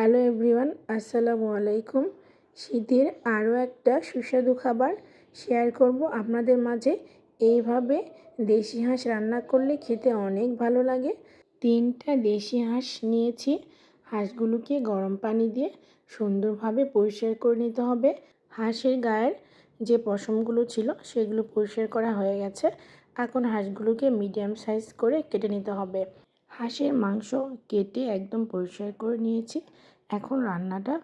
Hello everyone আসসালামু আলাইকুম শীতের আরও একটা সুস্বাদু খাবার শেয়ার করব আপনাদের মাঝে। এইভাবে দেশি হাঁস রান্না করলে খেতে অনেক ভালো লাগে। তিনটা দেশি হাঁস নিয়েছি। হাঁসগুলোকে গরম পানি দিয়ে সুন্দরভাবে পরিষ্কার করে নিতে হবে। হাঁসের গায়ের যে পশমগুলো ছিল, সেগুলো পরিষ্কার করা হয়ে গেছে। এখন হাঁসগুলোকে মিডিয়াম সাইজ করে কেটে নিতে হবে। হাঁসের মাংস কেটে একদম পরিষ্কার করে নিয়েছি। এখন রান্নাটা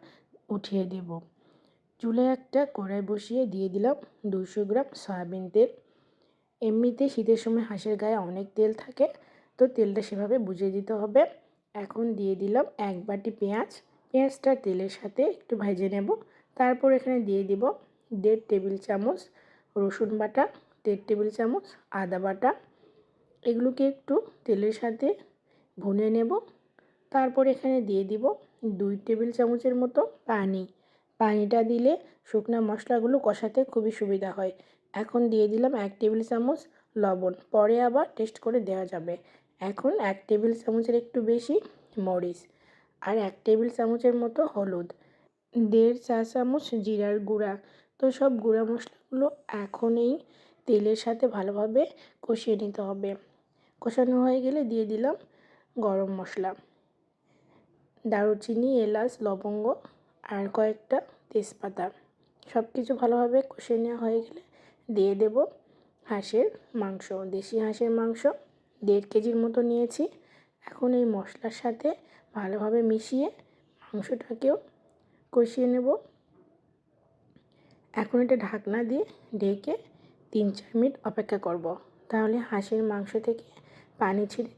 উঠিয়ে দেব। চুলে একটা কড়াই বসিয়ে দিয়ে দিলাম দুশো গ্রাম সয়াবিন তেল। এমনিতে শীতের সময় হাঁসের গায়ে অনেক তেল থাকে, তো তেলটা সেভাবে বুঝিয়ে দিতে হবে। এখন দিয়ে দিলাম এক বাটি পেঁয়াজ। পেঁয়াজটা তেলের সাথে একটু ভেজে নেব। তারপর এখানে দিয়ে দিব দেড় টেবিল চামচ রসুন বাটা, দেড় টেবিল চামচ আদা বাটা। এগুলোকে একটু তেলের সাথে ভুনে নেব। তারপর এখানে দিয়ে দিব দুই টেবিল চামচের মতো পানি। পানিটা দিলে শুকনো মশলাগুলো কষাতে খুবই সুবিধা হয়। এখন দিয়ে দিলাম এক টেবিল চামচ লবণ। পরে আবার টেস্ট করে দেওয়া যাবে। এখন এক টেবিল চামচের একটু বেশি মরিচ আর এক টেবিল চামচের মতো হলুদ। দেড় চা চামচ জিরার গুঁড়া। তো সব গুঁড়া মশলাগুলো এখন এই তেলের সাথে ভালোভাবে কষিয়ে নিতে হবে। কষানো হয়ে গেলে দিয়ে দিলাম গরম মশলা, দারুচিনি, এলাচ, লবঙ্গ আর কয়েকটা তেজপাতা। সব কিছু ভালোভাবে কষিয়ে নেওয়া হয়ে গেলে দিয়ে দেব হাঁসের মাংস। দেশি হাঁসের মাংস দেড় কেজির মতো নিয়েছি। এখন এই মশলার সাথে ভালোভাবে মিশিয়ে মাংসটাকেও কষিয়ে নেব। এখন এটা ঢাকনা দিয়ে ঢেকে তিন চার মিনিট অপেক্ষা করব। তাহলে হাঁসের মাংস থেকে পানি ছিঁড়ে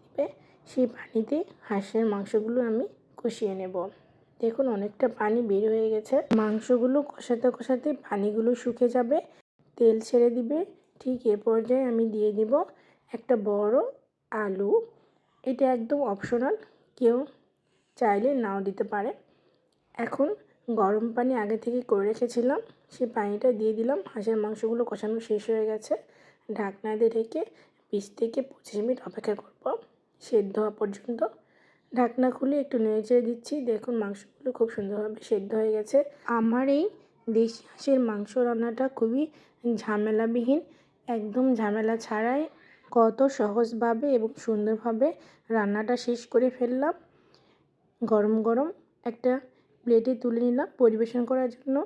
সেই পানিতে হাঁসের মাংসগুলো আমি কষিয়ে নেব। দেখুন, অনেকটা পানি বের হয়ে গেছে। মাংসগুলো কষাতে কষাতে পানিগুলো শুকে যাবে, তেল ছেড়ে দিবে। ঠিক এ পর্যায়ে আমি দিয়ে দিব একটা বড় আলু। এটা একদম অপশনাল, কেউ চাইলে নাও দিতে পারে। এখন গরম পানি আগে থেকে করে রেখেছিলাম সেই পানিটা দিয়ে দিলাম। হাঁসের মাংসগুলো কষানো শেষ হয়ে গেছে। ঢাকনা দিয়ে ঢেকে বিশ থেকে পঁচিশ মিনিট অপেক্ষা করব। সেদ্ধ হওয়া পর্যন্ত। ঢাকনা খুলে একটু নেড়ে চেড়ে দিচ্ছি। দেখুন মাংসগুলো খুব সুন্দরভাবে সেদ্ধ হয়ে গেছে। আমার এই দেশি হাঁসের মাংস রান্নাটা খুবই ঝামেলাবিহীন। একদম ঝামেলা ছাড়াই কত সহজভাবে এবং সুন্দরভাবে রান্নাটা শেষ করে ফেললাম। গরম গরম একটা প্লেটে তুলে নিলাম পরিবেশন করার জন্য।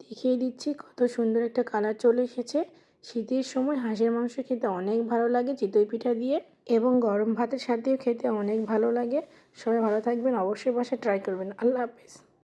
দেখিয়ে দিচ্ছি কত সুন্দর একটা কালার চলে এসেছে। শীতের সময় হাঁসের মাংস খেতে অনেক ভালো লাগে চিতই পিঠা দিয়ে। এবং গরম ভাতের সাথেও খেতে অনেক ভালো লাগে। সবাই ভালো থাকবেন, অবশ্যই বাসায় ট্রাই করবেন। আল্লাহ হাফেজ।